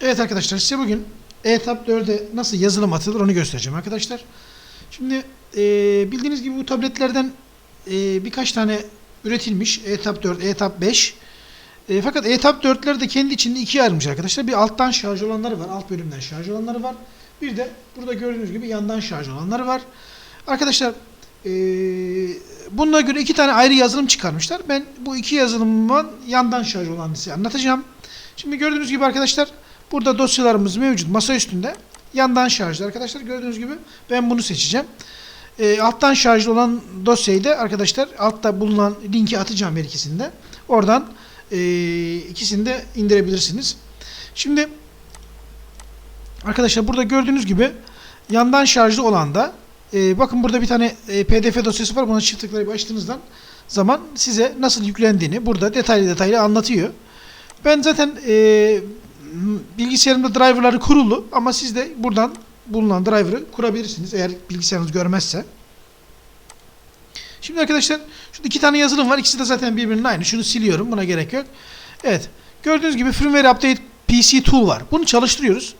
Evet arkadaşlar size bugün ETAP 4'e nasıl yazılım atılır onu göstereceğim arkadaşlar. Şimdi e, bildiğiniz gibi bu tabletlerden e, birkaç tane üretilmiş. ETAP 4, ETAP 5. E, fakat ETAP 4'leri de kendi içinde ikiye ayrılmış arkadaşlar. Bir alttan şarj olanları var. Alt bölümden şarj olanları var. Bir de burada gördüğünüz gibi yandan şarj olanları var. Arkadaşlar e, bununla göre iki tane ayrı yazılım çıkarmışlar. Ben bu iki yazılımın yandan şarj olanını size anlatacağım. Şimdi gördüğünüz gibi arkadaşlar burada dosyalarımız mevcut masa üstünde. Yandan şarjlı arkadaşlar gördüğünüz gibi ben bunu seçeceğim. E, alttan şarjlı olan dosyayı da arkadaşlar altta bulunan linki atacağım her ikisinde. Oradan e, ikisini de indirebilirsiniz. Şimdi arkadaşlar burada gördüğünüz gibi yandan şarjlı olan da e, bakın burada bir tane e, pdf dosyası var. Buna çift tıklayıp açtığınızdan zaman size nasıl yüklendiğini burada detaylı detaylı anlatıyor. Ben zaten e, bilgisayarımda driverları kurulu ama siz de buradan bulunan driver'ı kurabilirsiniz eğer bilgisayarınız görmezse. Şimdi arkadaşlar şurada iki tane yazılım var. İkisi de zaten birbirinin aynı. Şunu siliyorum. Buna gerek yok. Evet. Gördüğünüz gibi firmware update PC tool var. Bunu çalıştırıyoruz.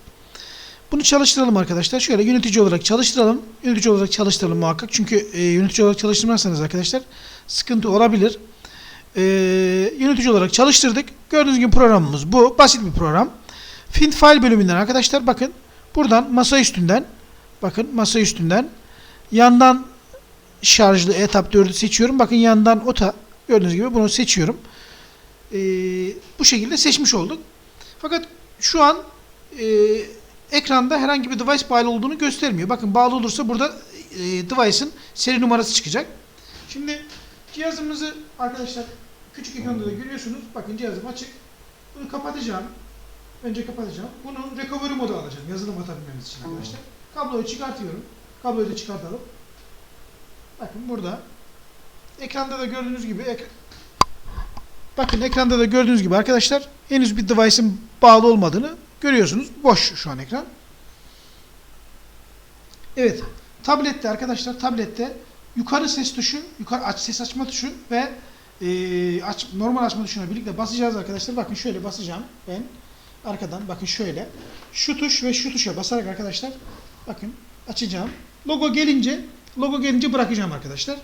Bunu çalıştıralım arkadaşlar. Şöyle yönetici olarak çalıştıralım. Yönetici olarak çalıştıralım muhakkak. Çünkü e, yönetici olarak çalıştırmazsanız arkadaşlar sıkıntı olabilir. E, yönetici olarak çalıştırdık. Gördüğünüz gibi programımız bu. Basit bir program. Find file bölümünden arkadaşlar bakın. Buradan masa üstünden bakın masa üstünden yandan şarjlı etap 4'ü seçiyorum. Bakın yandan OTA gördüğünüz gibi bunu seçiyorum. Ee, bu şekilde seçmiş olduk. Fakat şu an e, ekranda herhangi bir device bağlı olduğunu göstermiyor. Bakın bağlı olursa burada e, device'ın seri numarası çıkacak. Şimdi cihazımızı arkadaşlar küçük ekranda da görüyorsunuz. Bakın cihazım açık. Bunu kapatacağım. Önce kapatacağım. Bunu recovery moda alacağım. Yazılım atabilmemiz için arkadaşlar. Kabloyu çıkartıyorum. Kabloyu da çıkartalım. Bakın burada. Ekranda da gördüğünüz gibi ek Bakın ekranda da gördüğünüz gibi arkadaşlar henüz bir device'ın bağlı olmadığını görüyorsunuz. Boş şu an ekran. Evet. Tablette arkadaşlar tablette yukarı ses tuşu, yukarı aç ses açma tuşu ve e, aç, normal açma tuşuna birlikte basacağız arkadaşlar. Bakın şöyle basacağım ben arkadan bakın şöyle. Şu tuş ve şu tuşa basarak arkadaşlar bakın açacağım. Logo gelince logo gelince bırakacağım arkadaşlar.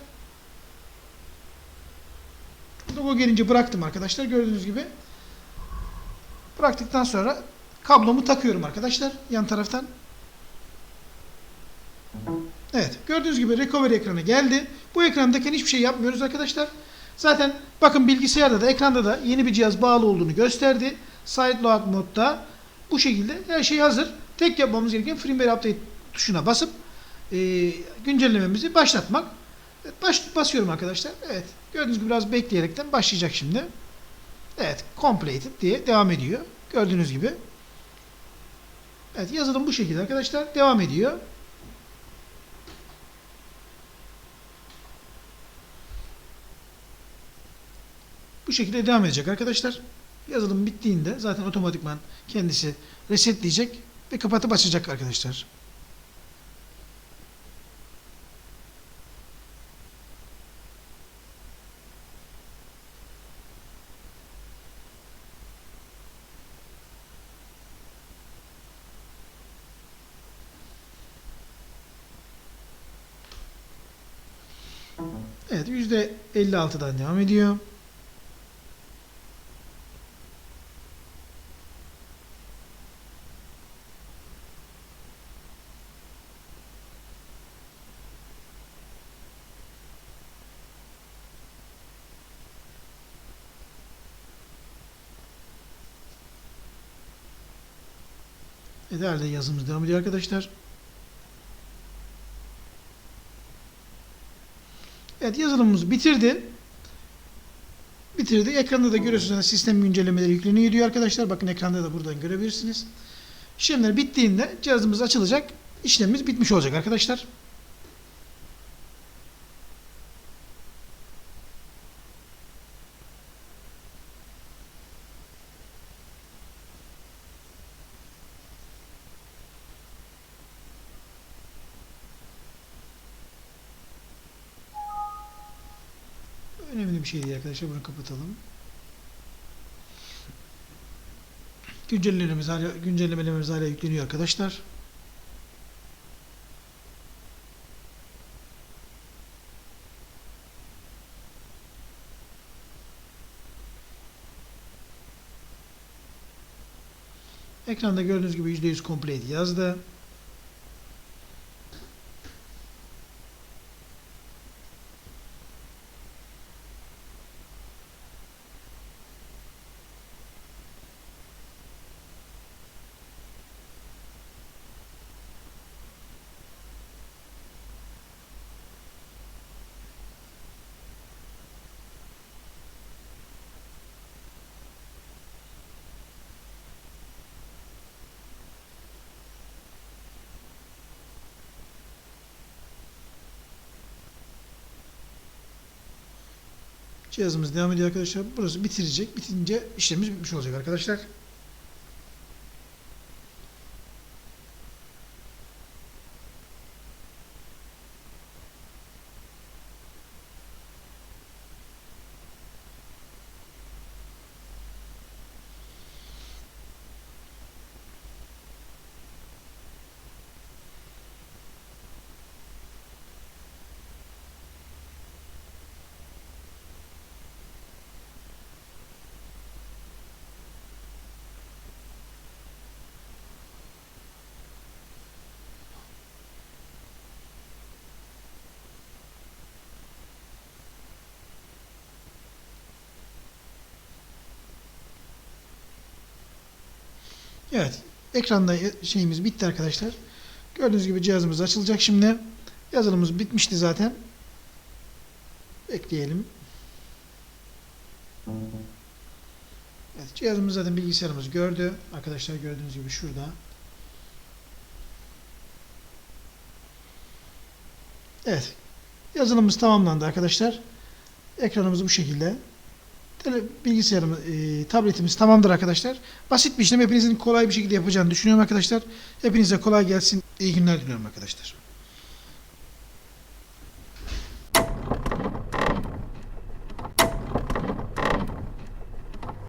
Logo gelince bıraktım arkadaşlar. Gördüğünüz gibi. Bıraktıktan sonra kablomu takıyorum arkadaşlar. Yan taraftan. Evet. Gördüğünüz gibi recovery ekranı geldi. Bu ekrandayken hiçbir şey yapmıyoruz arkadaşlar. Zaten bakın bilgisayarda da ekranda da yeni bir cihaz bağlı olduğunu gösterdi. Side load modda bu şekilde her şey hazır. Tek yapmamız gereken firmware update tuşuna basıp e, güncellememizi başlatmak. Baş, basıyorum arkadaşlar. Evet. Gördüğünüz gibi biraz bekleyerekten başlayacak şimdi. Evet. Completed diye devam ediyor. Gördüğünüz gibi. Evet. Yazılım bu şekilde arkadaşlar. Devam ediyor. Bu şekilde devam edecek arkadaşlar. Yazılım bittiğinde zaten otomatikman kendisi resetleyecek ve kapatıp açacak arkadaşlar. Evet %56'dan devam ediyor. Eder'de yazımız devam ediyor arkadaşlar. Evet yazılımımız bitirdi. Bitirdi. Ekranda da görüyorsunuz sistem güncellemeleri yükleniyor diyor arkadaşlar. Bakın ekranda da buradan görebilirsiniz. İşlemler bittiğinde cihazımız açılacak. İşlemimiz bitmiş olacak arkadaşlar. Önemli bir şey değil arkadaşlar. Bunu kapatalım. Güncellemelerimiz hala, güncellemelerimiz hala yükleniyor arkadaşlar. Ekranda gördüğünüz gibi %100 complete yazdı. Cihazımız devam ediyor arkadaşlar. Burası bitirecek. Bitince işlemimiz bitmiş olacak arkadaşlar. Evet. Ekranda şeyimiz bitti arkadaşlar. Gördüğünüz gibi cihazımız açılacak şimdi. Yazılımımız bitmişti zaten. Bekleyelim. Evet, cihazımız zaten bilgisayarımız gördü. Arkadaşlar gördüğünüz gibi şurada. Evet. Yazılımımız tamamlandı arkadaşlar. Ekranımız bu şekilde. Tele, bilgisayarımız, e, tabletimiz tamamdır arkadaşlar. Basit bir işlem hepinizin kolay bir şekilde yapacağını düşünüyorum arkadaşlar. Hepinize kolay gelsin. İyi günler diliyorum arkadaşlar.